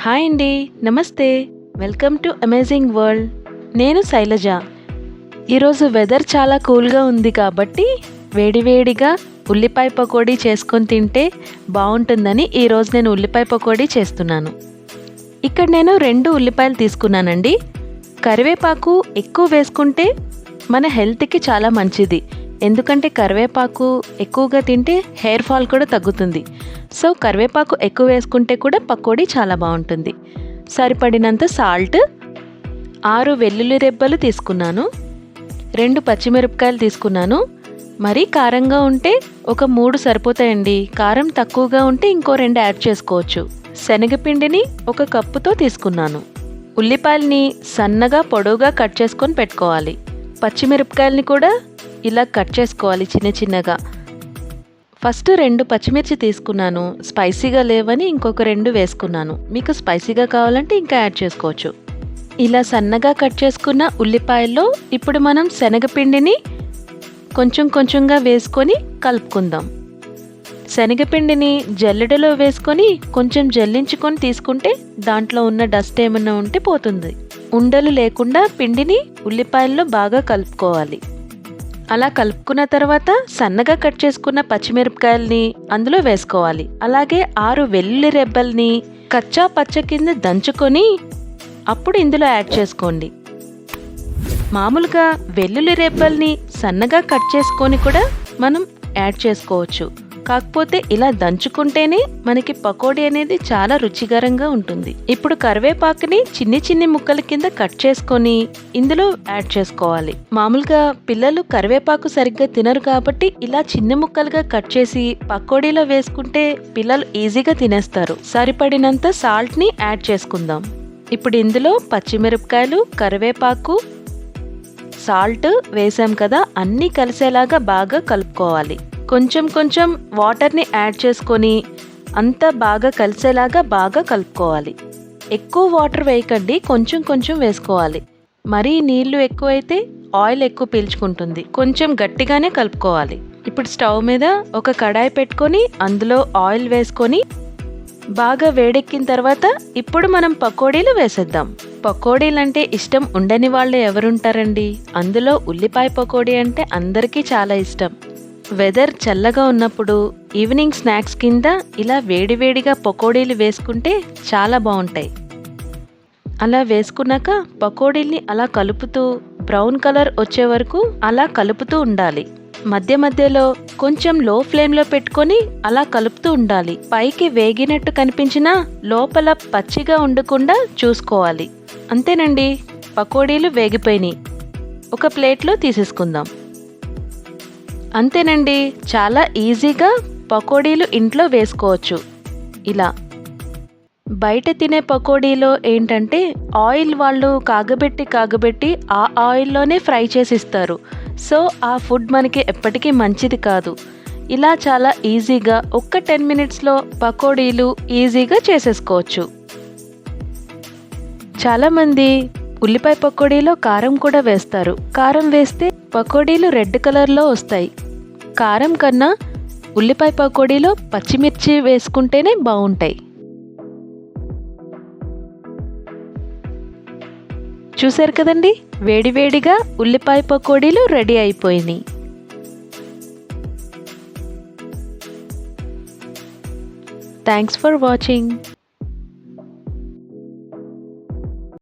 Hi అండి నమస్తే. Welcome to amazing world. నేను శైలజ. ఈరోజు వెదర్ చాలా కూల్గా ఉంది కాబట్టి వేడివేడిగా ఉల్లిపాయ పకోడీ చేసుకొని తింటే బాగుంటుందని ఈరోజు నేను ఉల్లిపాయ పకోడీ చేస్తున్నాను. ఇక్కడ నేను రెండు ఉల్లిపాయలు తీసుకున్నానండి. కరివేపాకు ఎక్కువ వేసుకుంటే మన హెల్త్కి చాలా మంచిది. ఎందుకంటే కరివేపాకు ఎక్కువగా తింటే హెయిర్ ఫాల్ కూడా తగ్గుతుంది. సో కరివేపాకు ఎక్కువ వేసుకుంటే కూడా పకోడీ చాలా బాగుంటుంది. సరిపడినంత సాల్ట్ ఆరు వెల్లుల్లి రెబ్బలు తీసుకున్నాను. రెండు పచ్చిమిరపకాయలు తీసుకున్నాను. మరీ కారంగా ఉంటే ఒక మూడు సరిపోతాయండి. కారం తక్కువగా ఉంటే ఇంకో రెండు యాడ్ చేసుకోవచ్చు. శనగపిండిని ఒక కప్పుతో తీసుకున్నాను. ఉల్లిపాయల్ని సన్నగా పొడవుగా కట్ చేసుకొని పెట్టుకోవాలి. పచ్చిమిరపకాయలని కూడా ఇలా కట్ చేసుకోవాలి చిన్న చిన్నగా. ఫస్ట్ రెండు పచ్చిమిర్చి తీసుకున్నాను. స్పైసీగా లేవని ఇంకొక రెండు వేసుకున్నాను. మీకు స్పైసీగా కావాలంటే ఇంకా యాడ్ చేసుకోవచ్చు. ఇలా సన్నగా కట్ చేసుకున్న ఉల్లిపాయల్లో ఇప్పుడు మనం శనగపిండిని కొంచెం కొంచెంగా వేసుకొని కలుపుకుందాం. శనగపిండిని జల్లెడలో వేసుకొని కొంచెం జల్లించుకొని తీసుకుంటే దాంట్లో ఉన్న డస్ట్ ఏమన్నా ఉంటే పోతుంది. ఉండలు లేకుండా పిండిని ఉల్లిపాయల్లో బాగా కలుపుకోవాలి. అలా కలుపుకున్న తర్వాత సన్నగా కట్ చేసుకున్న పచ్చిమిరపకాయల్ని అందులో వేసుకోవాలి. అలాగే ఆరు వెల్లుల్లి రెబ్బల్ని కచ్చా పచ్చ కింద దంచుకొని అప్పుడు ఇందులో యాడ్ చేసుకోండి. మామూలుగా వెల్లుల్లి రెబ్బల్ని సన్నగా కట్ చేసుకొని కూడా మనం యాడ్ చేసుకోవచ్చు. కాకపోతే ఇలా దంచుకుంటేనే మనకి పకోడీ అనేది చాలా రుచికరంగా ఉంటుంది. ఇప్పుడు కరివేపాకుని చిన్ని చిన్ని ముక్కల కింద కట్ చేసుకొని ఇందులో యాడ్ చేసుకోవాలి. మామూలుగా పిల్లలు కరివేపాకు సరిగ్గా తినరు కాబట్టి ఇలా చిన్న ముక్కలుగా కట్ చేసి పకోడీలో వేసుకుంటే పిల్లలు ఈజీగా తినేస్తారు. సరిపడినంత సాల్ట్ని యాడ్ చేసుకుందాం. ఇప్పుడు ఇందులో పచ్చిమిరపకాయలు కరివేపాకు సాల్ట్ వేసాం కదా అన్నీ కలిసేలాగా బాగా కలుపుకోవాలి. కొంచెం కొంచెం వాటర్ని యాడ్ చేసుకొని అంతా బాగా కలిసేలాగా బాగా కలుపుకోవాలి. ఎక్కువ వాటర్ వేయకండి కొంచెం కొంచెం వేసుకోవాలి. మరీ నీళ్ళు ఎక్కువైతే ఆయిల్ ఎక్కువ పీల్చుకుంటుంది. కొంచెం గట్టిగానే కలుపుకోవాలి. ఇప్పుడు స్టవ్ మీద ఒక కడాయి పెట్టుకొని అందులో ఆయిల్ వేసుకొని బాగా వేడెక్కిన తర్వాత ఇప్పుడు మనం పకోడీలు వేసేద్దాం. పకోడీలు అంటే ఇష్టం ఉండని వాళ్ళు ఎవరుంటారండి? అందులో ఉల్లిపాయ పకోడీ అంటే అందరికీ చాలా ఇష్టం. వెదర్ చల్లగా ఉన్నప్పుడు ఈవినింగ్ స్నాక్స్ కింద ఇలా వేడివేడిగా పకోడీలు వేసుకుంటే చాలా బాగుంటాయి. అలా వేసుకున్నాక పకోడీల్ని అలా కలుపుతూ బ్రౌన్ కలర్ వచ్చే వరకు అలా కలుపుతూ ఉండాలి. మధ్య మధ్యలో కొంచెం లో ఫ్లేమ్లో పెట్టుకొని అలా కలుపుతూ ఉండాలి. పైకి వేగినట్టు కనిపించినా లోపల పచ్చిగా ఉండకుండా చూసుకోవాలి. అంతేనండి పకోడీలు వేగిపోయినాయి. ఒక ప్లేట్లో తీసేసుకుందాం. అంతేనండి చాలా ఈజీగా పకోడీలు ఇంట్లో వేసుకోవచ్చు. ఇలా. బయట తినే పకోడీలో ఏంటంటే ఆయిల్ వాళ్ళు కాగబెట్టి కాగబెట్టి ఆ ఆయిల్లోనే ఫ్రై చేసి ఇస్తారు సో ఆ ఫుడ్ మనకి ఎప్పటికీ మంచిది కాదు. ఇలా చాలా ఈజీగా ఒక్క టెన్ మినిట్స్లో పకోడీలు ఈజీగా చేసేసుకోవచ్చు. చాలామంది ఉల్లిపాయ పకోడీలో కారం కూడా వేస్తారు. కారం వేస్తే పకోడీలు రెడ్ కలర్లో వస్తాయి. కారం కన్నా ఉల్లిపాయ పకోడీలో పచ్చిమిర్చి వేసుకుంటేనే బాగుంటాయి. చూశారు కదండి? వేడివేడిగా ఉల్లిపాయ పకోడీలు రెడీ అయిపోయినాయి. Thanks for watching